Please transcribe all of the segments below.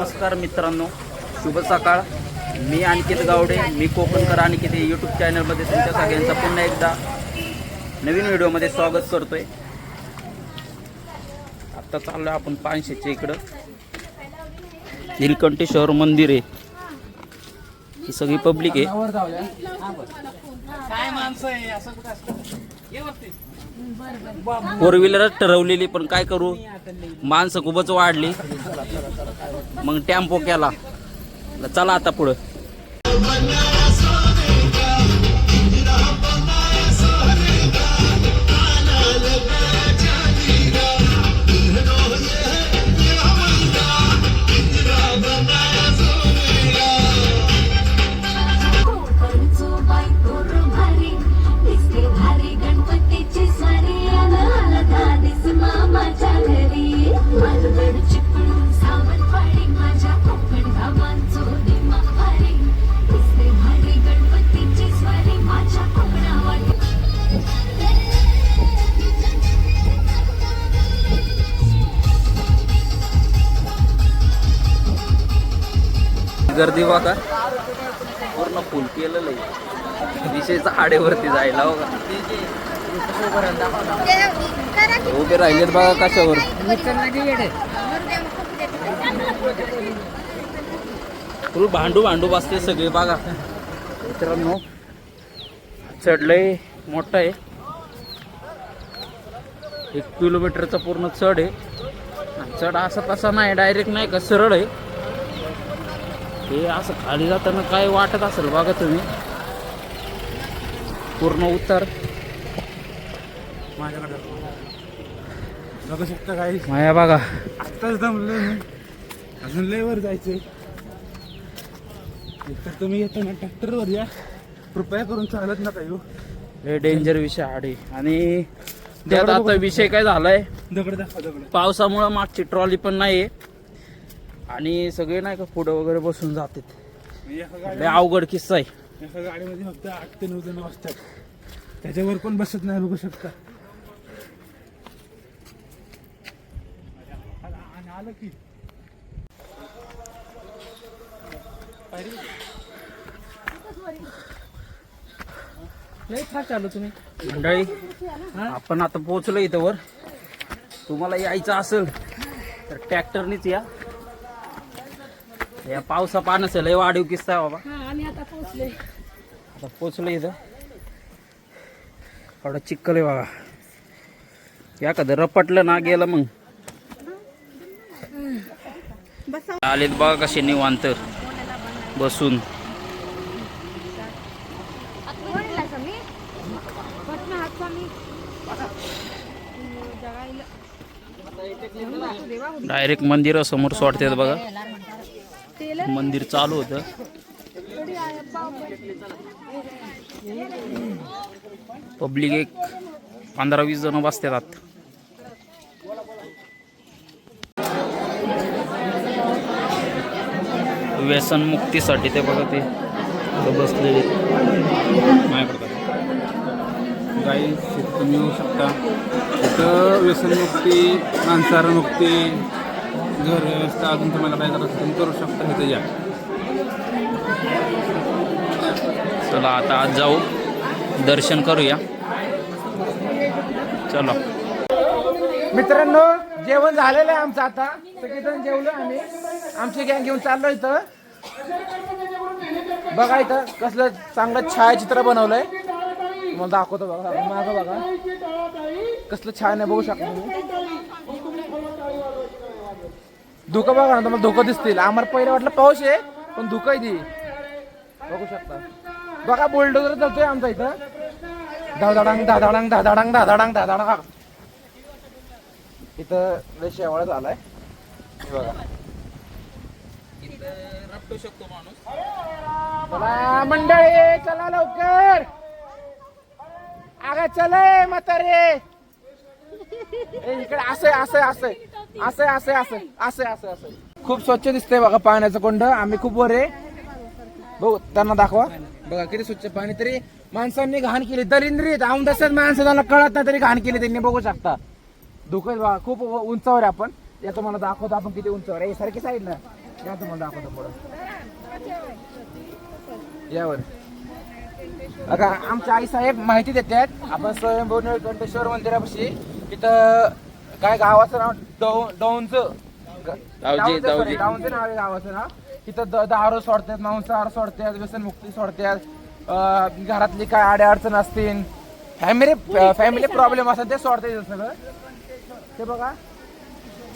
नमस्कार मित्रांनो शुभ सकाळ. मी अनिकेत गावडे मी कोकणकर अनिकेत या यूट्यूब चॅनलमध्ये तुमच्या सगळ्यांचं पुन्हा एकदा नवीन व्हिडिओमध्ये स्वागत करतोय. आत्ता चाललो आपण पानशेच्या इकडं. नीलकंठेश्वर मंदिर आहे. ही सगळी पब्लिक आहे. फोर व्हीलरच ठरवलेली पण काय करू? माणसं खूपच वाढली. मग टेम्पो केला. चला आता पुढं. गर्दी बघा. पूर्ण फुल केलेलं आहे. विशेष आडेवरती जायला हो का उभे राहिलेत बघा कशावर. फुल भांडू भांडू बसते सगळे बघा. मित्रांनो चढलंय मोठं आहे. एक किलोमीटरचा पूर्ण चढ आहे. चढ असा तसा नाही डायरेक्ट नाही का सरळ आहे. हे असं खाली जाताना काय वाटत असेल बघा तुम्ही. पूर्ण उत्तर. माझ्याकडे बघू. शकता काही माया बघा. आत्ताच दमलोय मी. अजून लयवर जायचंय. तर तुम्ही येतो ना ट्रॅक्टरवर या. कृपया करून चालत नका येऊ. हे डेंजर विषय आडे. आणि त्यात आता विषय काय झालाय? दगड दाखवा दगड. पावसामुळं मागची ट्रॉली पण नाही आणि सगळे नाही का पुढं वगैरे बसून जातात. मी एका लय गाडी अवघड किस्सा आहे. एका गाडीमध्ये फक्त आठ ते नऊ जण असतात. त्याच्यावर पण बसत नाही बघू शकता. आणि आलं की. लय फास्ट आलो तुम्ही. मंडळी आपण आता पोहोचलो इथं वर. तुम्हाला यायचं असेल तर ट्रॅक्टरनीच या. या पावसा पाण्याचं लय वाढीव किस्सा आहे बाबा. आम्ही आता पोहोचले आता पोचलो इथं. एवढं चिक्कल आहे बघा या कधी रपटलं ना गेलं मग. आलेत बघा कसे निवांत बसून. डायरेक्ट मंदिरासमोर सोडतात बघा. मंदिर चालू होतं. पब्लिक एक पंधरा वीस जण बसतात आत. व्यसन मुक्तीसाठी ते बघा ते. बसलेले. माझ्याकडे गाई तुम्ही येऊ शकता. इथं व्यसनमुक्ती मांसाहारमुक्ती घर व्यवस्था अजून तुम्हाला काय करायचं तुम्ही करू शकता. तिथे या. चला आता आज जाऊ. दर्शन करूया. चलो. मित्रांनो जेवण झालेलं आहे आमचं आता. सगळेजण जेवलो आम्ही. आमची गॅंग घेऊन चाललो इथं. बघा इथं कसलं चांगलं छायाचित्र बनवलंय. तुम्हाला दाखवतो बघा. मागं बघा. कसलं छान आहे बघू शकतो धुकं बघा ना तुम्हाला धुकं दिसतील. आम्हाला पहिलं वाटलं पाऊस आहे पण धुकं आहे ती. बघू शकता. बघा बुलडोजर चालतोय आमचा इथं. धाडांग धाडांग धाडांग धाडांग धाडांग इथं लय शेवाळ झालाय. हे बघा. चला मंडळी चला लवकर. आगा चले म्हातारे. इकडे असं असं असं असं असं असं असं असं असं खूप स्वच्छ दिसतंय बघा पाण्याचं कोंड. आम्ही खूप वर आहे. बघू त्यांना दाखवा. बघा किती स्वच्छ पाणी. तरी माणसांनी घाण केली. दलिंद्रीत माणसं माणसाला कळत नाही तरी घाण केली त्यांनी. बघू शकता. धुकं बघा खूप उंचावर आहे आपण. या तुम्हाला दाखवतो आपण किती उंचावर आहे. सारखी साईड ना या तुम्हाला दाखवतो पुढं. यावर. बघा आमच्या आई साहेब माहिती देतात. आपण स्वयंभू कंटेश्वर मंदिरापाशी तिथं काय गावाचं नाव? डौ डौंचं. दावजी, दावजी. डाऊनचं नाव आहे गावाचं नाव. तिथं द- दारू सोडतात मांसाहार सोडतात व्यसनमुक्ती सोडतात. अं, घरातली काय आड्या अडचण असतील फॅमिली फॅमिली प्रॉब्लेम असतात ते सोडतात इथं सगळं. ते बघा.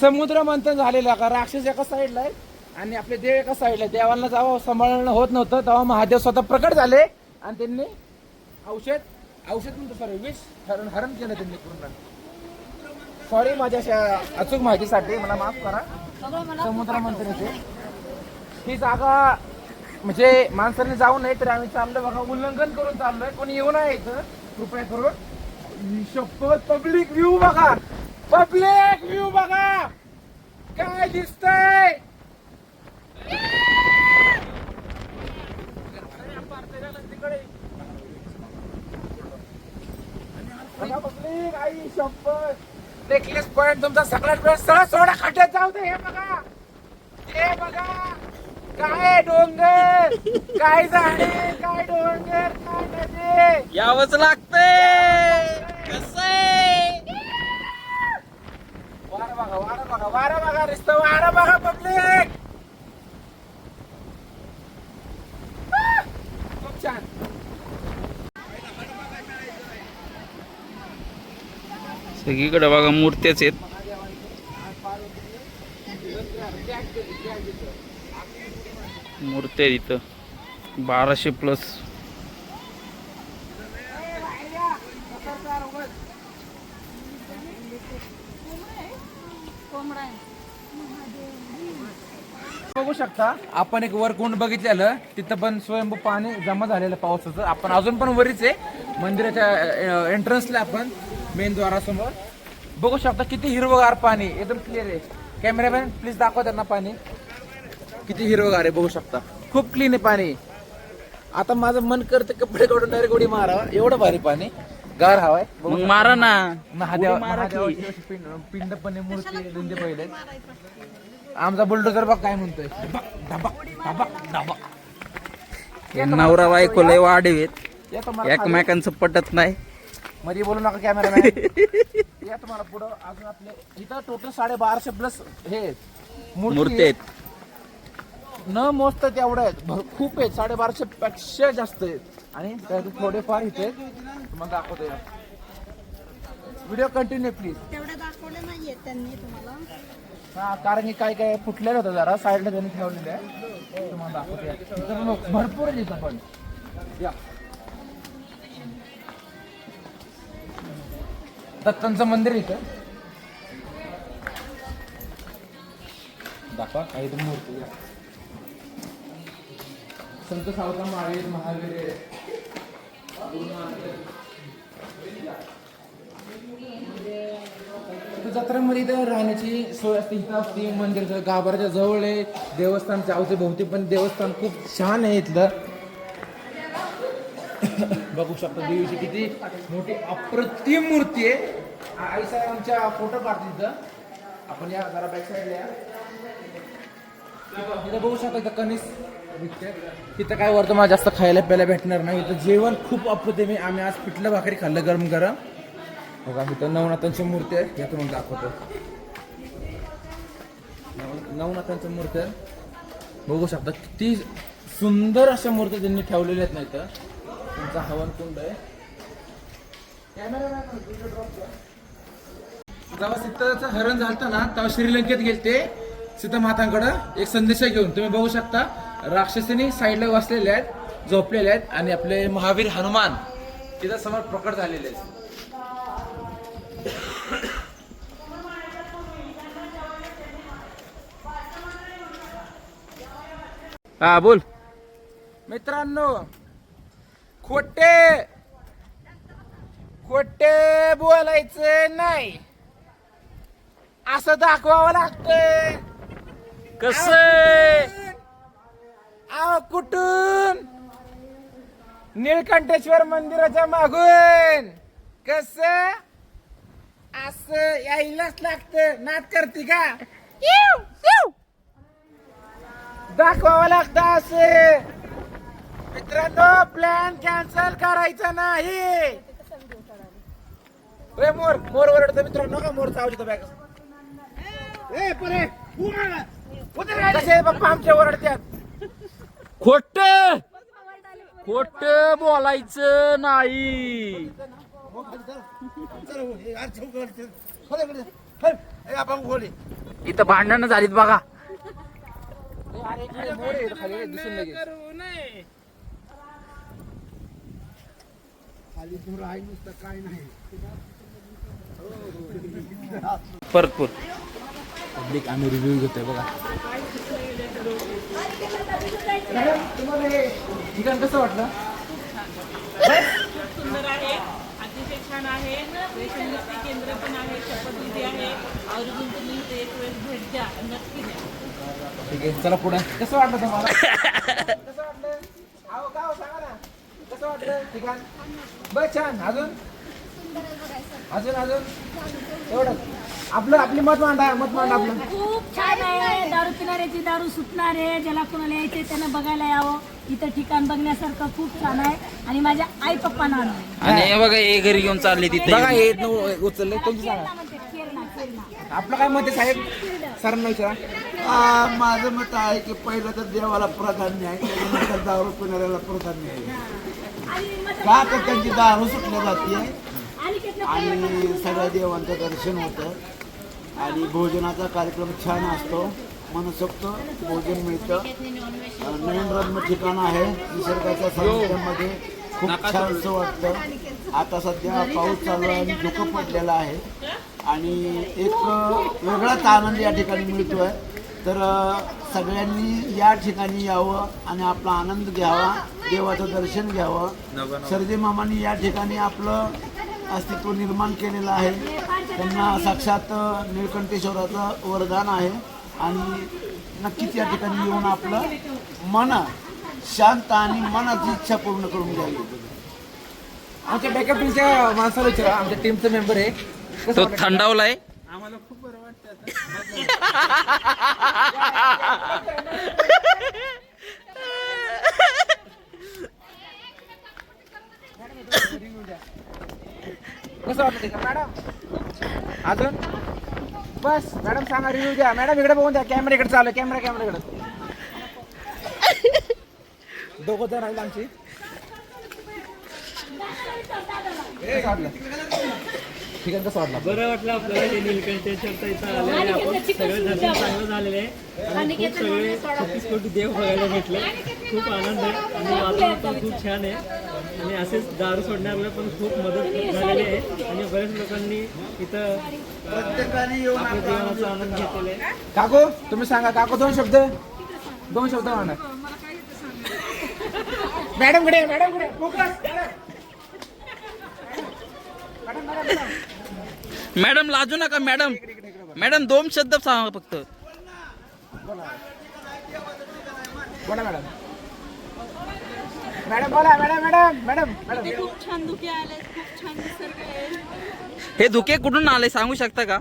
समुद्र मंथन झालेलं आहे का? राक्षस एका साईडला आहे आणि आपले देव एका साईडला आहे. देवांना जेव्हा सांभाळणं होत नव्हतं तेव्हा महादेव स्वतः प्रकट झाले आणि त्यांनी औषध औषध म्हणतो सॉरी विष हरण हरण केलं त्यांनी पूर्ण. सॉरी माझ्या अचूक माहितीसाठी. मला माफ करा. समुद्र मंथनाचे ही जागा म्हणजे माणसाने जाऊ नये तर आम्ही चाललोय बघा. उल्लंघन करून चाललोय. कोणी येऊ नये इथं. कृपया करून. शपथ पब्लिक व्ह्यू बघा. पब्लिक व्ह्यू बघा. काय दिसतंय? पब्लिक आई शपथ. नेकलेस पॉइंट तुमचा सगळ्यात वेळ सरळ सोडा खड्ड्यात जाऊ दे हे बघा. हे बघा. काय डोंगर? काय झाडे? काय डोंगर? काय नदी? यावंच लागतंय. कसं वारा बघा वारा बघा वारा बघा रिस्त वारा बघा पब्लिक खूप छान सगळीकडे बघा मूर्त्याच आहेत. मूर्त्या इथं. बाराशे प्लस बघू शकता आपण एक वर कुंड बघितलेलं. तिथं पण स्वयंभू पाणी जमा झालेलं पावसाचं. आपण अजून पण वरीच आहे. मंदिराच्या एंट्रन्सला आपण मेन द्वारासमोर. बघू शकता किती हिरवगार पाणी एकदम क्लिअर आहे. कॅमेरामॅन प्लीज दाखवा त्यांना पाणी. किती हिरवगार आहे बघू शकता. खूप क्लीन आहे पाणी. आता माझं मन करतं कपडे काढून डायरेक्ट उडी मारावं. एवढं भारी पाणी. गार हवाय मग मारा ना. महादेव मारा. महादेवाची अशी पिंड पिंड पण आहे, मूर्ती आहे, पहिले. आमचा बुलडोजर बघ काय म्हणतोय. हे नवरा बायको लय वाढीव आहेत. या तुम्हाला खाली- एकमेकांचं पटत नाही. मध्ये बोलू नका कॅमेरामॅन या तुम्हाला पुढं अजून आपले इथं टोटल साडे बाराशे प्लस हे आहेत. मूर्ती आहेत. न मोजत तेवढं आहेत. भर- खूप आहेत. साडेबाराशे पेक्षा जास्त आहेत. आणि त्यातून थोडेफार इथे आहेत. तुम्हाला दाखवतो या. व्हिडिओ कंटिन्यू प्लीज तेवढे दाखवले नाहीये त्यांनी तुम्हाला. हा कारण की काय काय फुटलेलं होतं जरा. साईडला त्यांनी ठेवलेलं आहे. तुम्हाला दाखवतो या. इथं पण भरपूर आहे इथं पण. या. दत्तांचं मंदिर आहे इथं. दाखवा काही तर मूर्ती. संत सावता महावीर महावीर जत्रामध्ये इथं राहण्याची सोय असते. इथं असते मंदिराच्या गाभाऱ्याच्या जवळ आहे. देवस्थानच्या अवतीभोवती पण देवस्थान खूप छान आहे इथलं. बघू शकता देवीची किती मोठी अप्रतिम मूर्ती आहे. आई साहेब आमच्या फोटो काढतो तिथं. आपण या जरा बॅक साईडला या. इथं बघू शकता इथं कणीस विकते. तिथं काय वरतं मला जास्त खायला प्यायला भेटणार नाही. इथं जेवण खूप अप्रतिम आहे. आम्ही आज पिठलं भाकरी खाल्लं गरम गरम. बघा इथं नवनाथांची मूर्ती आहे. या तुम्हाला दाखवतो. नवनाथांची मूर्ती आहे. बघू शकता किती सुंदर अशा मूर्त्या त्यांनी ठेवलेल्या आहेत नाही इथं. तुमचा हवन कुंड आहे. जेव्हा सीताचं हरण झालं ना तेव्हा श्रीलंकेत गेलते सीता मातांकडं एक संदेश घेऊन. तुम्ही बघू शकता राक्षसीने साईडला वसलेले आहेत झोपलेले आहेत आणि आपले महावीर हनुमान तिथं समोर प्रकट झालेले आहेत. हा बोल. मित्रांनो खोटे. खोटे बोलायचं नाही. असं दाखवावं लागतंय. कस? आव कुठून? निळकंठेश्वर मंदिराच्या मागून. कस? असं यायलाच लागतं. नाट करते का? दाखवावं लागतं असे. मित्रांनो प्लॅन कॅन्सल करायचा नाही. ए, मोर मोर ओरडतो मित्रांनो. का मोर चावली बॅग कसे पप्पा आमच्या ओरडत्यात? खोट. खोट बोलायचं नाही. इथं भांडणं झालीत बघा. मोर आहे खाली दिसून लगेच परत परत पब्लिक आम्ही रिव्ह्यू घेतोय बघा. तुम्हाला हे ठिकाण कसं वाटलं? सुंदर आहे. अतिशय छान आहे. व्यसनमुक्ती केंद्र पण आहे. शपथविधी आहे. आवर्जून तुम्ही एक वेळेस भेट द्या. नक्की द्या. ठीक आहे चला पुढे. कसं वाटलं तुम्हाला कसं वाटलं अहो का हो, सांगा ना कसं वाटलं? ठिकाण? बस छान. अजून? अजून अजून? एवढं. आपलं आपली मत मांडा मत मांडा आपलं. खूप छान आहे. दारू पिणाऱ्याची दारू सुटणार आहे ज्याला कोणाला यायचे त्यांना बघायला यावं. इथं ठिकाण बघण्यासारखं खूप छान आहे. आणि माझ्या आई पप्पांना. आणि हे बघा हे घरी घेऊन चालले तिथे. बघा हे न- उचलले. तुमची सांगा. केरला. आपलं काय मत आहे साहेब? सरांना विचारा. आ, माझं मत आहे की पहिलं तर देवाला प्राधान्य आहे त्याच्यानंतर दारू पिणाऱ्याला प्राधान्य आहे. का तर त्यांची दारू सुटल्या जाते. आणि सगळ्या देवांचं दर्शन होतं. आणि भोजनाचा कार्यक्रम छान असतो. मनसोक्त भोजन मिळतं. नवीन रम्य ठिकाण आहे. निसर्गाच्या सानिध्यामध्ये खूप छान असं वाटतं. आता सध्या पाऊस चालू आहे आणि धुकं पडलेलं आहे. आणि एक वेगळाच आनंद या ठिकाणी मिळतो आहे तर सगळ्यांनी या ठिकाणी यावं आणि आपला आनंद घ्यावा देवाचं दर्शन घ्यावं. सर्जे मामांनी या ठिकाणी आपलं अस्तित्व निर्माण केलेलं आहे. त्यांना साक्षात निळकंठेश्वराचं वरदान आहे आणि नक्कीच या ठिकाणी येऊन आपलं मन शांत आणि मनाची इच्छा पूर्ण करून घ्यावी. आमच्या बॅकअप टीमच्या माणसाला विचारा. आमच्या टीमचा मेंबर आहे. तो वाटलं? थंडावलाय. आम्हाला कसं वाटत मॅडम? अजून? बस मॅडम सांगा रिव्ह्यू द्या. मॅडम इकडे बघून द्या. कॅमेरा इकडे चालू कॅमेरा कॅमेरा इकडे. दोघं जण आहेत आमची. ठिकाण कसं वाटलं बरं वाटलं आपल्याला हे आलेलं आहे आपण सगळं दर्शन चांगलं झालेलं. आहे आणि खूप सगळे छत्तीस कोटी देव बघायला भेटले. खूप आनंद आहे. आणि वातावरण पण खूप छान आहे. आणि असेच दारू सोडण्याला पण खूप मदत झालेली आहे. आणि बऱ्याच लोकांनी इथं प्रत्येकाने येऊन आपल्या जीवनाचा आनंद घेतलेला आहे. काकू तुम्ही सांगा काकू दोन शब्द? दोन शब्द म्हणा. मॅडमकडे मॅडमकडे फोकस मॅडम. लाजू नका मॅडम. मॅडम दोन शब्द सांगा फक्त. बोला मॅडम. मॅडम बोला मॅडम मॅडम मॅडम. मॅडम खूप छान धुके आले खूप छान निसर्ग आहे. हे धुके कुठून आले सांगू शकता का?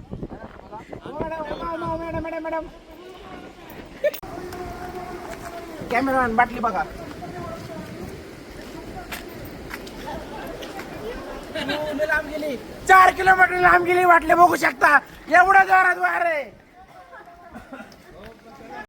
Madam madam madam. कॅमेरामॅन बाटली बघा. लांब गेली. चार किलोमीटर लांब गेली वाटले बघू शकता. एवढा जोरात वार